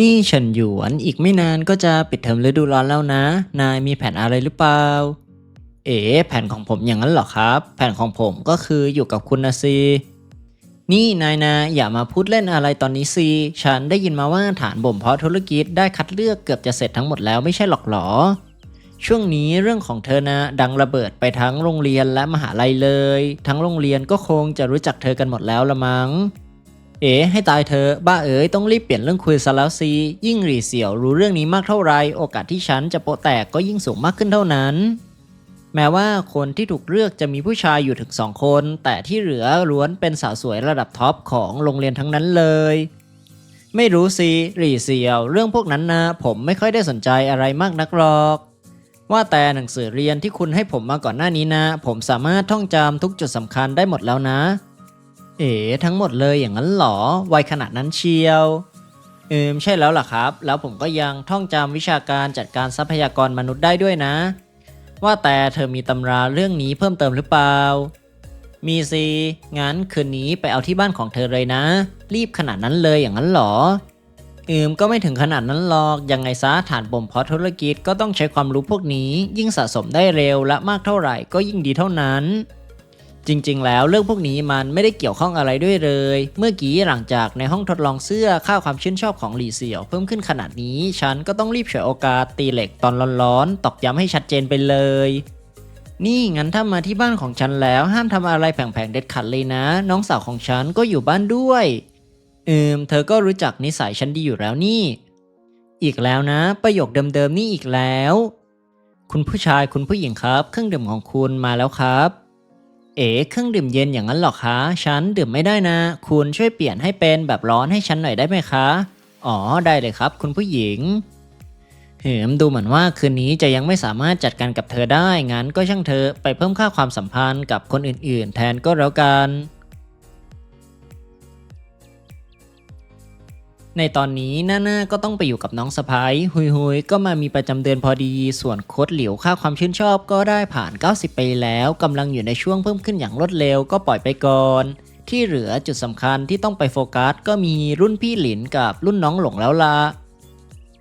นี่เฉินหยวนอีกไม่นานก็จะปิดเทอมฤดูร้อนแล้วนะ นายมีแผนอะไรหรือเปล่า เอ๋แผนของผมอย่างนั้นเหรอครับ แผนของผมก็คืออยู่กับคุณนะสินี่นายนาอย่ามาพูดเล่นอะไรตอนนี้สิฉันได้ยินมาว่าฐานบ่มเพาะธุรกิจได้คัดเลือกเกือบจะเสร็จทั้งหมดแล้วไม่ใช่หรอกหรอ ช่วงนี้เรื่องของเธอนะดังระเบิดไปทั้งโรงเรียนและมหาลัยเลย ทั้งโรงเรียนก็คงจะรู้จักเธอกันหมดแล้วละมั้ง เอ๋ให้ตายเธอะบ้าเอ๋ยต้องรีบเปลี่ยนเรื่องคุยซะแล้วสิยิ่งหรีเสี่ยวรู้เรื่องนี้มากเท่าไร โอกาสที่ฉันจะโปะแตกก็ยิ่งสูงมากขึ้นเท่านั้น แม้ว่าคนที่ถูกเลือกจะมีผู้ชายอยู่ถึงสองคน แต่ที่เหลือล้วนเป็นสาวสวยระดับท็อปของโรงเรียนทั้งนั้นเลย ไม่รู้สิหรีเสี่ยว เรื่องพวกนั้นนะ ผมไม่ค่อยได้สนใจอะไรมากนักหรอกว่าแต่หนังสือเรียนที่คุณให้ผมมาก่อนหน้านี้นะ ผมสามารถท่องจำทุกจุดสำคัญได้หมดแล้วนะ เอ๋ทั้งหมดเลยอย่างนั้นหรอวัยขนาดนั้นเชียวเอิมใช่แล้วล่ะครับ แล้วผมก็ยังท่องจำวิชาการจัดการทรัพยากรมนุษย์ได้ด้วยนะ ว่าแต่เธอมีตำราเรื่องนี้เพิ่มเติมหรือเปล่า มีสิงั้นคืนนี้ไปเอาที่บ้านของเธอเลยนะ รีบขนาดนั้นเลยอย่างนั้นหรอเอิมก็ไม่ถึงขนาดนั้นหรอก ยังไงซะฐานบ่มเพาะธุรกิจก็ต้องใช้ความรู้พวกนี้ ยิ่งสะสมได้เร็วและมากเท่าไหร่ก็ยิ่งดีเท่านั้น จริง ๆ แล้วเรื่องพวกนี้มันไม่ได้เกี่ยวข้องอะไรด้วยเลย เมื่อกี้หลังจากในห้องทดลองเสื้อค่าความชื่นชอบของหลีเสี่ยว เพิ่มขึ้นขนาดนี้ ฉันก็ต้องรีบเฉวยโอกาสตีเหล็กตอนร้อนๆตอกย้ำให้ชัดเจนไปเลย นี่งั้นถ้ามาที่บ้านของฉันแล้วห้ามทำอะไรแผงๆเด็ดขาดเลยนะ น้องสาวของฉันก็อยู่บ้านด้วยเอิมเธอก็รู้จักนิสัยฉันดีอยู่แล้วนี่ อีกแล้วนะ ประโยคเดิมๆนี่อีกแล้ว คุณผู้ชายคุณผู้หญิงครับ เครื่องดื่มของคุณมาแล้วครับ เอ๋เครื่องดื่มเย็นอย่างนั้นหรอคะ ฉันดื่มไม่ได้นะ คุณช่วยเปลี่ยนให้เป็นแบบร้อนให้ฉันหน่อยได้ไหมคะ อ๋อได้เลยครับ คุณผู้หญิงเหิมดูเหมือนว่าคืนนี้จะยังไม่สามารถจัดการกับเธอได้งั้นก็ช่างเธอไปเพิ่มค่าความสัมพันธ์กับคนอื่นๆ แทนก็แล้วกัน ในตอนนี้หน้าๆก็ต้องไปอยู่กับน้องสะพ้ายฮุยฮุยก็มามีประจำเดือนพอดี ส่วนโค้ดหลิวค่าความชื่นชอบก็ได้ผ่าน 90 ไปแล้วกำลังอยู่ในช่วงเพิ่มขึ้นอย่างรวดเร็วก็ปล่อยไปก่อน ที่เหลือจุดสำคัญที่ต้องไปโฟกัสก็มีรุ่นพี่หลินกับรุ่นน้องหลงแล้วละ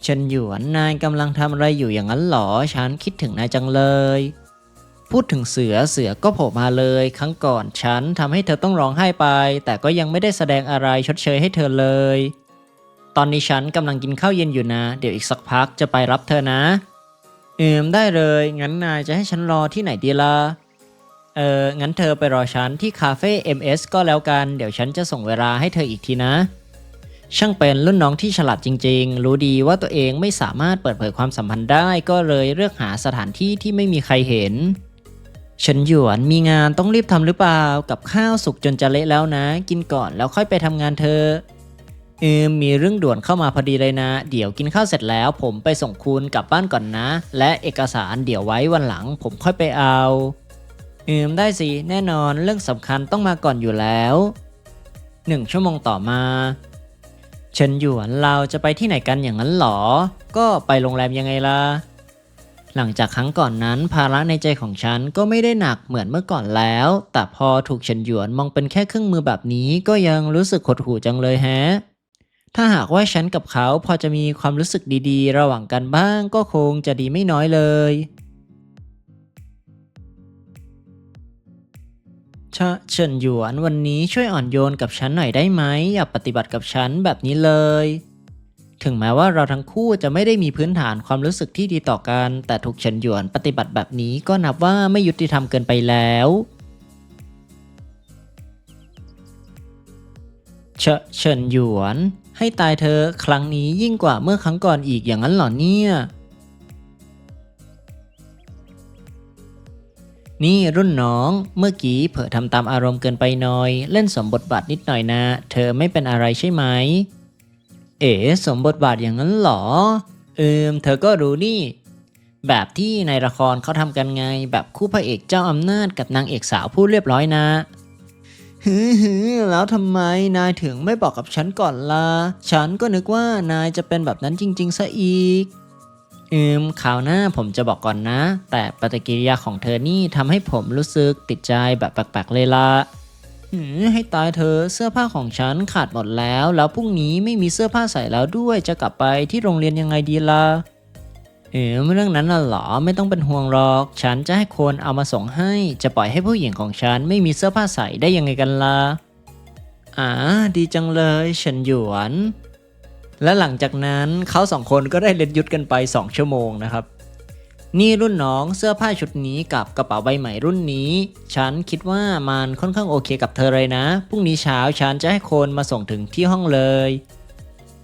เฉินหยวนนายกำลังทำอะไรอยู่อย่างนั้นหรอฉันคิดถึงนายจังเลย พูดถึงเสือเสือก็โผล่มาเลย ครั้งก่อนฉันทำให้เธอต้องร้องไห้ไป แต่ก็ยังไม่ได้แสดงอะไรชดเชยให้เธอเลย ตอนนี้ฉันกำลังกินข้าวเย็นอยู่นะ เดี๋ยวอีกสักพักจะไปรับเธอนะ เอิมได้เลย งั้นนายจะให้ฉันรอที่ไหนดีล่ะ เออ งั้นเธอไปรอฉันที่คาเฟ่ MS ก็แล้วกัน เดี๋ยวฉันจะส่งเวลาให้เธออีกทีนะ ช่างเป็นรุ่นน้องที่ฉลาดจริง ๆ รู้ดีว่าตัวเองไม่สามารถเปิดเผยความสัมพันธ์ได้ ก็เลยเลือกหาสถานที่ที่ไม่มีใครเห็นฉันหยวนมีงานต้องรีบทำหรือเปล่า กับข้าวสุกจนจะเละแล้วนะ กินก่อนแล้วค่อยไปทำงานเธอ เออมีเรื่องด่วนเข้ามาพอดีเลยนะ เดี๋ยวกินข้าวเสร็จแล้ว ผมไปส่งคุณกลับบ้านก่อนนะ และเอกสารเดี๋ยวไว้วันหลัง ผมค่อยไปเอาเอมได้สิ แน่นอนเรื่องสำคัญต้องมาก่อนอยู่แล้วหนึ่งชั่วโมงต่อมาเฉินหยวนเราจะไปที่ไหนกันอย่างนั้นหรอ ก็ไปโรงแรมยังไงล่ะ หลังจากครั้งก่อนนั้น ภาระในใจของฉันก็ไม่ได้หนักเหมือนเมื่อก่อนแล้ว แต่พอถูกเฉินหยวนมองเป็นแค่เครื่องมือแบบนี้ก็ยังรู้สึกหดหู่จังเลยแฮะ ถ้าหากว่าฉันกับเขาพอจะมีความรู้สึกดีๆ ระหว่างกันบ้างก็คงจะดีไม่น้อยเลย ชะเฉินหยวนวันนี้ช่วยอ่อนโยนกับฉันหน่อยได้ไหมอย่าปฏิบัติกับฉันแบบนี้เลย ถึงแม้ว่าเราทั้งคู่จะไม่ได้มีพื้นฐานความรู้สึกที่ดีต่อกัน แต่ถูกเฉินหยวนปฏิบัติแบบนี้ก็นับว่าไม่ยุติธรรมเกินไปแล้วเชอะเฉินหยวน ให้ตายเธอครั้งนี้ยิ่งกว่าเมื่อครั้งก่อนอีกอย่างนั้นเหรอเนี่ย นี่รุ่นน้องเมื่อกี้เผลอทำตามอารมณ์เกินไปหน่อย เล่นสมบทบาทนิดหน่อยนะ เธอไม่เป็นอะไรใช่ไหม เอ๋สมบทบาทอย่างนั้นเหรอ เอิมเธอก็รู้นี่ แบบที่ในละครเขาทำกันไงแบบคู่พระเอกเจ้าอำนาจกับนางเอกสาวผู้เรียบร้อยนะ ฮือฮือแล้วทำไมนายถึงไม่บอกกับฉันก่อนล่ะ ฉันก็นึกว่านายจะเป็นแบบนั้นจริง ๆ ซะอีก อืมข่าวหน้าผมจะบอกก่อนนะ แต่ปฏิกิริยาของเธอนี่ทำให้ผมรู้สึกติดใจแบบแปลกๆเลยละหือให้ตายเธอเสื้อผ้าของฉันขาดหมดแล้ว แล้วพรุ่งนี้ไม่มีเสื้อผ้าใส่แล้วด้วยจะกลับไปที่โรงเรียนยังไงดีล่ะ เอ๋เรื่องนั้นน่ะเหรอไม่ต้องเป็นห่วงหรอก ฉันจะให้คนเอามาส่งให้ จะปล่อยให้ผู้หญิงของฉันไม่มีเสื้อผ้าใส่ได้ยังไงกันล่ะอ่าดีจังเลยฉินหยวน และหลังจากนั้นเขาสองคนก็ได้เล่นยุดกันไป 2 ชั่วโมงนะครับ นี่รุ่นน้องเสื้อผ้าชุดนี้กับกระเป๋าใบใหม่รุ่นนี้ ฉันคิดว่ามันค่อนข้างโอเคกับเธอเลยนะพรุ่งนี้เช้าฉันจะให้คนมาส่งถึงที่ห้องเลย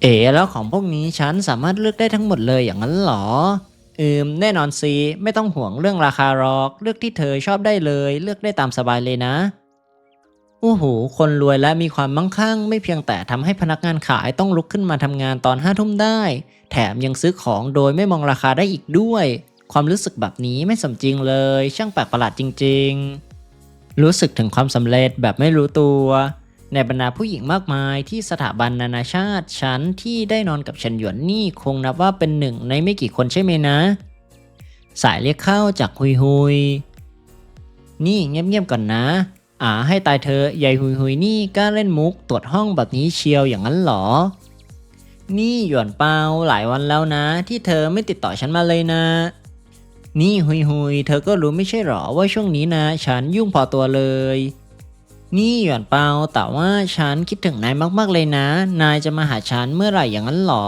เอ๋แล้วของพวกนี้ฉันสามารถเลือกได้ทั้งหมดเลยอย่างนั้นเหรอ อืม แน่นอนสิไม่ต้องห่วงเรื่องราคาหรอก เลือกที่เธอชอบได้เลย เลือกได้ตามสบายเลยนะโอ้โห คนรวยและมีความมั่งคั่ง ไม่เพียงแต่ทำให้พนักงานขายต้องลุกขึ้นมาทำงานตอนห้าทุ่มได้ แถมยังซื้อของโดยไม่มองราคาได้อีกด้วย ความรู้สึกแบบนี้ไม่สมจริงเลย ช่างแปลกประหลาดจริง ๆ รู้สึกถึงความสำเร็จแบบไม่รู้ตัว ในบรรดาผู้หญิงมากมายที่สถาบันนานาชาติฉันที่ได้นอนกับเฉินหยวนนี่คงนับว่าเป็นหนึ่งในไม่กี่คนใช่ไหมนะ สายเรียกเข้าจากฮุยฮุยนี่เงียบๆก่อนนะอ่าให้ตายเธอะยายฮุยฮุยนี่กล้าเล่นมุกตรวจห้องแบบนี้เชียวอย่างนั้นหรอ นี่หยวนเปาหลายวันแล้วนะ ที่เธอไม่ติดต่อฉันมาเลยนะ นี่ฮุยฮุยเธอก็รู้ไม่ใช่หรอว่าช่วงนี้นะ ฉันยุ่งพอตัวเลย นี่หยวนเปาแต่ว่าฉันคิดถึงนายมากๆเลยนะ นายจะมาหาฉันเมื่อไหร่อย่างนั้นหรอ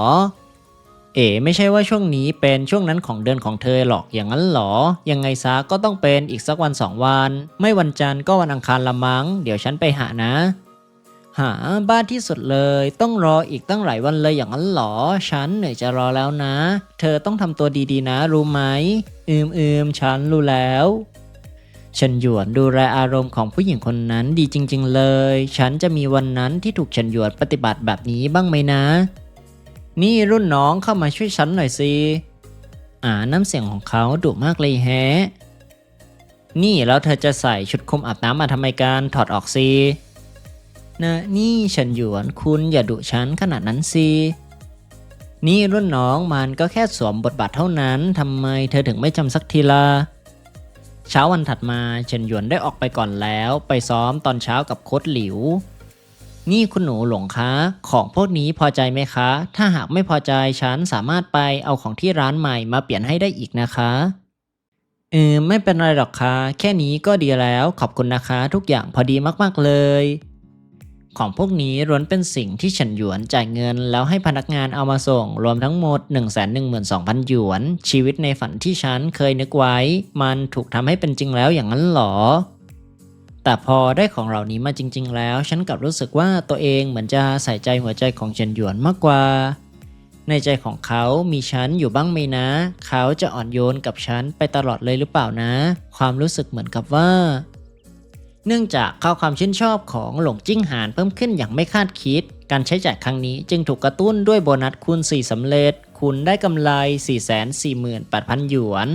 เอ๋ไม่ใช่ว่าช่วงนี้เป็นช่วงนั้นของเดือนของเธอหรอกอย่างนั้นหรอ ยังไงซะก็ต้องเป็นอีกสักวันสองวัน ไม่วันจันทร์ก็วันอังคารละมั้ง เดี๋ยวฉันไปหานะ หาบ้านที่สุดเลย ต้องรออีกตั้งหลายวันเลยอย่างนั้นหรอ ฉันเหนื่อยจะรอแล้วนะ เธอต้องทำตัวดีๆนะ รู้ไหม อืมอืมฉันรู้แล้ว ฉันหยวนดูแลอารมณ์ของผู้หญิงคนนั้นดีจริง ๆ เลย ฉันจะมีวันนั้นที่ถูกฉันหยวนปฏิบัติแบบนี้บ้างไหมนะ นี่รุ่นน้องเข้ามาช่วยฉันหน่อยสิอ่าน้ำเสียงของเขาดุมากเลยแฮะ นี่แล้วเธอจะใส่ชุดคลุมอาบน้ำมาทำไมกันถอดออกสินะนี่ฉันหยวนคุณอย่าดุฉันขนาดนั้นสิ นี่รุ่นน้องมันก็แค่สวมบทบาทเท่านั้นทำไมเธอถึงไม่จำสักทีละ เช้าวันถัดมาเฉินหยวนได้ออกไปก่อนแล้ว ไปซ้อมตอนเช้ากับโค้ดหลิว นี่คุณหนูหลงคะ ของพวกนี้พอใจไหมคะ ถ้าหากไม่พอใจฉันสามารถไปเอาของที่ร้านใหม่มาเปลี่ยนให้ได้อีกนะคะเออไม่เป็นไรหรอกคะแค่นี้ก็ดีแล้วขอบคุณนะคะ ทุกอย่างพอดีมากๆเลย ของพวกนี้ล้วนเป็นสิ่งที่ฉันหยวนจ่ายเงิน แล้วให้พนักงานเอามาส่งรวมทั้งหมด 112,000 หยวน ชีวิตในฝันที่ฉันเคยนึกไว้ มันถูกทำให้เป็นจริงแล้วอย่างนั้นหรอ แต่พอได้ของเหล่านี้มาจริง ๆ แล้ว ฉันกลับรู้สึกว่าตัวเองเหมือนจะใส่ใจหัวใจของเฉินหยวนมากกว่า ในใจของเขามีฉันอยู่บ้างไหมนะ เขาจะอ่อนโยนกับฉันไปตลอดเลยหรือเปล่านะ ความรู้สึกเหมือนกับว่า เนื่องจากข้อความชื่นชอบของหลงจิ้งหานเพิ่มขึ้นอย่างไม่คาดคิด การใช้จ่ายครั้งนี้จึงถูกกระตุ้นด้วยโบนัสคูณ 4สำเร็จ คุณได้กำไร 448,000 หยวน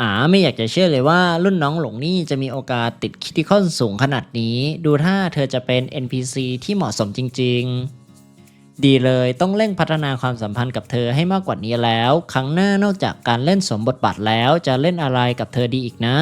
อ่าไม่อยากจะเชื่อเลยว่ารุ่นน้องหลงนี่จะมีโอกาสติดคิติคอนสูงขนาดนี้ ดูถ้าเธอจะเป็น NPC ที่เหมาะสมจริง ๆ ดีเลยต้องเร่งพัฒนาความสัมพันธ์กับเธอให้มากกว่านี้แล้ว ครั้งหน้านอกจากการเล่นสมบทบาทแล้วจะเล่นอะไรกับเธอดีอีกนะ